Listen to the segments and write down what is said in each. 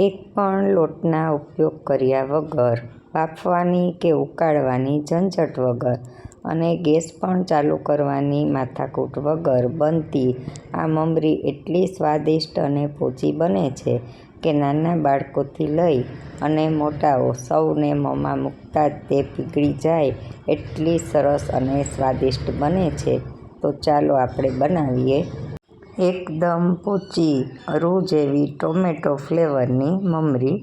એક પણ લોટના ઉપયોગ કર્યા વગર, બાફવાની કે ઉકાળવાની ઝંઝટ વગર અને ગેસ પણ ચાલુ કરવાની માથાકૂટ વગર બનતી આ મમરી એટલી સ્વાદિષ્ટ અને પોચી બને છે કે નાના બાળકોથી લઈ અને મોટાઓ સૌને મોંમાં મૂકતા જ તે પીગળી જાય એટલી સરસ અને સ્વાદિષ્ટ બને છે. તો ચાલો આપણે બનાવીએ એકદમ પોચી રૂ જેવી ટોમેટો ફ્લેવરની મમરી.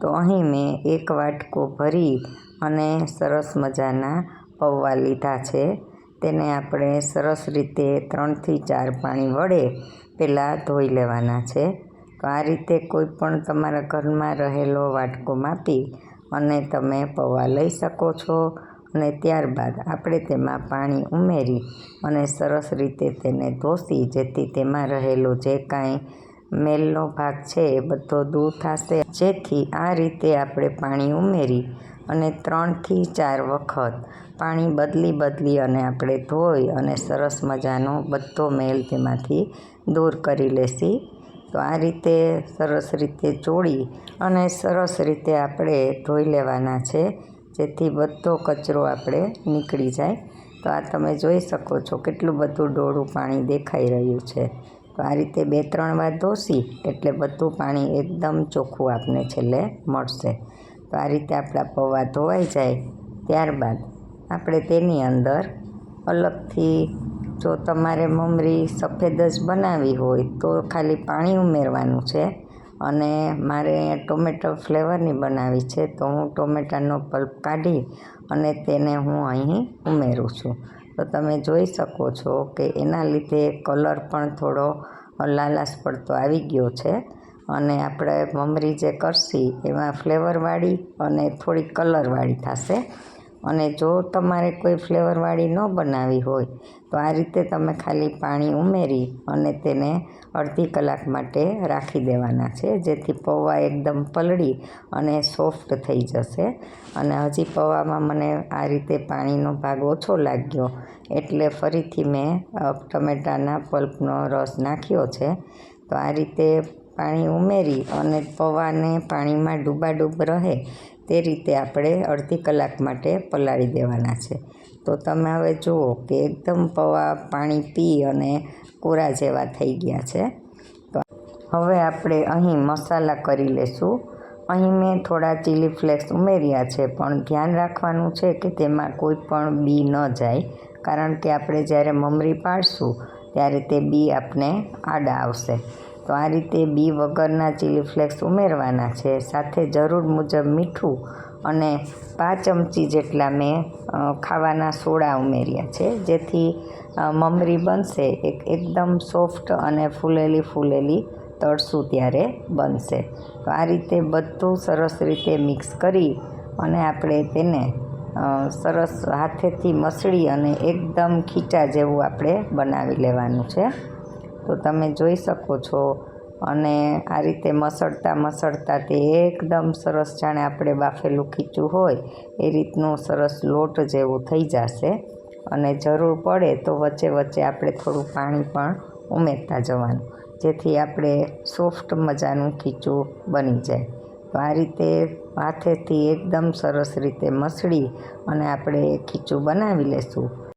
તો અહીં મેં એક વાટકો ભરી અને સરસ મજાના પૌવા લીધા છે. તેને આપણે સરસ રીતે ત્રણથી ચાર પાણી વડે પહેલાં ધોઈ લેવાના છે. તો આ રીતે કોઈ પણ તમારા ઘરમાં રહેલો વાટકો માપી અને તમે પૌવા લઈ શકો છો. અને ત્યારબાદ આપણે તેમાં પાણી ઉમેરી અને સરસ રીતે તેને ધોસી, જેથી તેમાં રહેલો જે કાંઈ મેલનો ભાગ છે એ બધો દૂર થશે. જેથી આ રીતે આપણે પાણી ઉમેરી અને ત્રણથી ચાર વખત પાણી બદલી બદલી અને આપણે ધોઈ અને સરસ મજાનો બધો મેલ તેમાંથી દૂર કરી લેશી. તો આ રીતે સરસ રીતે ચોળી અને સરસ રીતે આપણે ધોઈ લેવાના છે. જેથી બધો કચરો આપણે નીકળી જાય. તો આ તમે જોઈ શકો છો કેટલું બધું ડોળું પાણી દેખાઈ રહ્યું છે. તો આ રીતે બે ત્રણ વાર ધોશી એટલે બધું પાણી એકદમ ચોખ્ખું આપને છેલ્લે મળશે. તો આ રીતે આપણા પૌવા ધોવાઈ જાય. ત્યારબાદ આપણે તેની અંદર અલગથી જો તમારે મમરી સફેદ જ બનાવવી હોય તો ખાલી પાણી ઉમેરવાનું છે. અને મારે ટોમેટો ફ્લેવરની બનાવવી છે, તો હું ટોમેટાનો પલ્પ કાઢી અને તેને હું અહીં ઉમેરું છું. તો તમે જોઈ શકો છો કે એના લીધે કલર પણ થોડો લાલાશ પડતો આવી ગયો છે અને આપણે મમરી જે કરશી એમાં ફ્લેવરવાળી અને થોડી કલરવાળી થશે. અને જો તમારે કોઈ ફ્લેવરવાળી ન બનાવવી હોય, તો આ રીતે તમે ખાલી પાણી ઉમેરી અને તેને અડધી કલાક માટે રાખી દેવાના છે, જેથી પૌવા એકદમ પલળી અને સોફ્ટ થઈ જશે. અને હજી પૌવામાં મને આ રીતે પાણીનો ભાગ ઓછો લાગ્યો, એટલે ફરીથી મેં ટમેટાના પલ્પનો રસ નાખ્યો છે. તો આ રીતે પાણી ઉમેરી અને પૌવાને પાણીમાં ડૂબાડૂબ રહે તે રીતે આપણે અડધી કલાક માટે પલાળી દેવાના છે. તો તમે હવે જુઓ કે એકદમ પૌવા, પાણી પી અને કોરા જેવા થઈ ગયા છે. તો હવે આપણે અહીં મસાલા કરી લેશું. અહીં મેં થોડા ચીલી ફ્લેક્સ ઉમેર્યા છે, પણ ધ્યાન રાખવાનું છે કે તેમાં કોઈ પણ બી ન જાય. કારણ કે આપણે જ્યારે મમરી પાડશું, ત્યારે તે બી આપને આડા આવશે. તો આ રીતે બી વગરના ચીલી ફ્લેક્સ ઉમેરવાના છે. સાથે જરૂર મુજબ મીઠું અને પાંચ ચમચી જેટલા મેં ખાવાના સોડા ઉમેર્યા છે. જેથી મમરી બનશે. એક એકદમ સોફ્ટ અને ફૂલેલી ફૂલેલી તળશું ત્યારે બનશે. તો આ રીતે બધું સરસ રીતે મિક્સ કરી અને આપણે તેને સરસ હાથેથી મસળી અને એકદમ ખીચા જેવું આપણે બનાવી લેવાનું છે. તો તમે જોઈ શકો છો. અને આ રીતે મસળતા મસળતા તે એકદમ સરસ જાણે આપણે બાફેલું ખીચું હોય, એ રીતનું સરસ લોટ જેવું થઈ જશે. અને જરૂર પડે તો વચ્ચે વચ્ચે આપણે થોડું પાણી પણ ઉમેરતા જવાનું, જેથી આપણે સોફ્ટ મજાનું ખીચું બની જાય. તો આ રીતે હાથેથી એકદમ સરસ રીતે મસળી અને આપણે ખીચું બનાવી લેશું.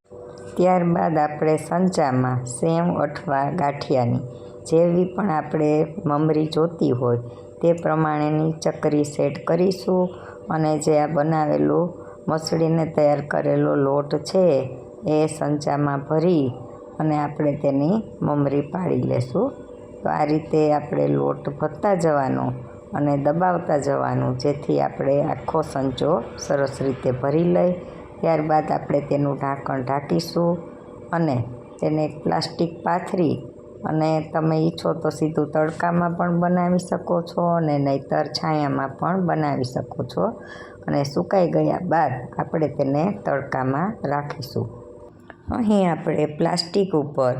ત્યારબાદ આપણે સંચામાં સેવ અથવા ગાંઠિયાની જેવી પણ આપણે મમરી જોતી હોય તે પ્રમાણેની ચકરી સેટ કરીશું અને જે આ બનાવેલું મસળીને તૈયાર કરેલો લોટ છે એ સંચામાં ભરી અને આપણે તેની મમરી પાડી લેશું. તો આ રીતે આપણે લોટ ભરતા જવાનો અને દબાવતા જવાનું જેથી આપણે આખો સંચો સરસ રીતે ભરી લઈ ત્યારબાદ આપણે તેનું ઢાંકણ ઢાંકીશું અને તેને પ્લાસ્ટિક પાથરી અને તમે ઈચ્છો તો સીધું તડકામાં પણ બનાવી શકો છો અને નહીંતર છાયામાં પણ બનાવી શકો છો. અને સુકાઈ ગયા બાદ આપણે તેને તડકામાં રાખીશું. અહીં આપણે પ્લાસ્ટિક ઉપર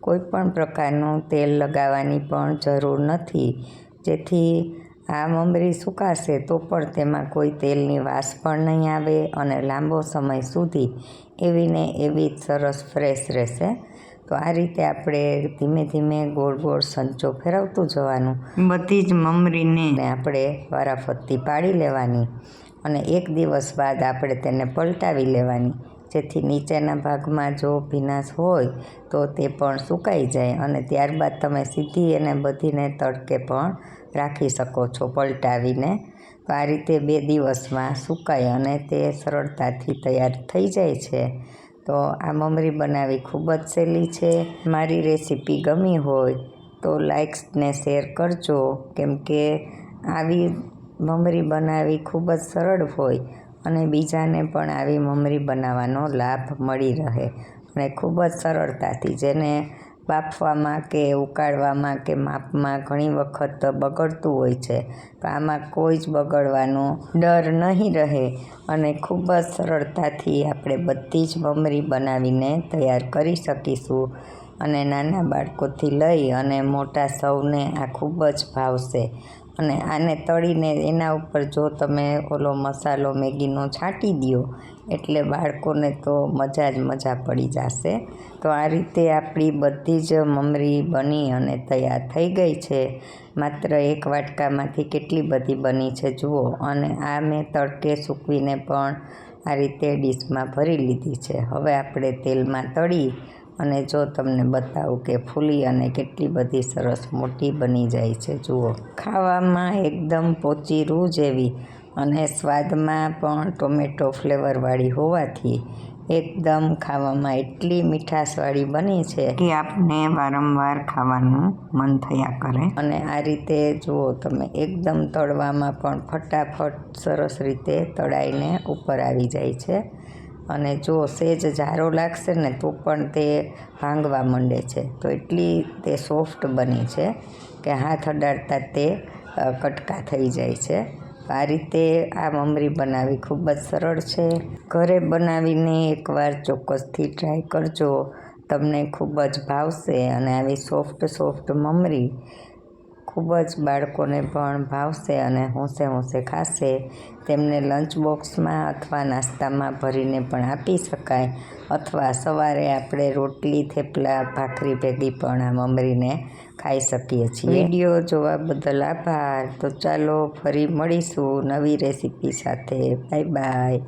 કોઈ પણ પ્રકારનું તેલ લગાવવાની પણ જરૂર નથી. જેથી આ મમરી સુકાશે તો પણ તેમાં કોઈ તેલની વાસ પણ નહીં આવે અને લાંબો સમય સુધી એવીને એવી જ સરસ ફ્રેશ રહેશે. તો આ રીતે આપણે ધીમે ધીમે ગોળ ગોળ સંચો ફેરવતું જવાનું. બધી જ મમરીને. આપણે વારાફરતી પાડી લેવાની અને એક દિવસ બાદ આપણે તેને પલટાવી લેવાની. જેથી નીચેના ભાગમાં જો ભીનાશ હોય, તો તે પણ સુકાઈ જાય અને ત્યારબાદ તમે સીધી એને બધીને તડકે પણ રાખી શકો છો પલટાવીને. તો આ રીતે બે દિવસમાં સુકાય અને તે સરળતાથી તૈયાર થઈ જાય છે. તો આ મમરી બનાવી ખૂબ જ સહેલી છે. મારી રેસીપી ગમી હોય તો લાઇક્સ શેર કરજો. કેમ કે આવી મમરી બનાવવી ખૂબ જ સરળ હોય અને બીજાને પણ આવી મમરી બનાવવાનો લાભ મળી રહે અને ખૂબ જ સરળતાથી જેને બાફવામાં કે ઉકાળવામાં કે માપમાં ઘણી વખત બગડતું હોય છે, તો આમાં કોઈ જ બગડવાનો ડર નહીં રહે અને ખૂબ જ સરળતાથી આપણે બધી જ મમરી બનાવીને તૈયાર કરી શકીશું અને નાના બાળકોથી લઈ અને મોટા સૌને આ ખૂબ જ ભાવશે. અને આને તળીને એના ઉપર જો તમે ઓલો મસાલો મેગીનો છાંટી દો એટલે બાળકોને તો મજા જ મજા પડી જશે. તો આ રીતે આપણી બધી જ મમરી બની અને તૈયાર થઈ ગઈ છે. માત્ર એક વાટકામાંથી કેટલી બધી બની છે જુઓ. અને આ મેં તડકે સૂકવીને પણ આ રીતે ડીશમાં ભરી લીધી છે. હવે આપણે તેલમાં તળી અને જો તમને બતાવું કે ફૂલી અને કેટલી બધી સરસ મોટી બની જાય છે જુઓ. ખાવામાં એકદમ પોચી રૂ જેવી અને સ્વાદમાં પણ ટોમેટો ફ્લેવરવાળી હોવાથી એકદમ ખાવામાં એટલી મીઠાશવાળી બની છે કે આપને વારંવાર ખાવાનું મન થયા કરે. અને આ રીતે જુઓ તમે એકદમ તળવામાં પણ ફટાફટ સરસ રીતે તળાઈને ઉપર આવી જાય છે. અને જો સેજ જારો લાગશે ને તો પણ તે ભાંગવા માંડે છે. તો એટલી તે સોફ્ટ બની છે કે હાથ અડાડતા તે કટકા થઈ જાય છે. આ રીતે આ મમરી બનાવવી ખૂબ જ સરળ છે. ઘરે બનાવીને એકવાર ચોક્કસથી ટ્રાય કરજો. તમને ખૂબ જ ભાવશે અને આવી સોફ્ટ સોફ્ટ મમરી ખૂબ જ બાળકોને પણ ભાવશે અને હોંશે હોંશે ખાશે. તેમને લંચ બોક્સમાં અથવા નાસ્તામાં ભરીને પણ આપી શકાય. અથવા સવારે આપણે રોટલી, થેપલા, ભાખરી ભેગી પણ આ મમરીને ખાઈ શકીએ છીએ. વીડિયો જોવા બદલ આભાર. તો ચાલો ફરી મળીશું નવી રેસીપી સાથે. Bye bye.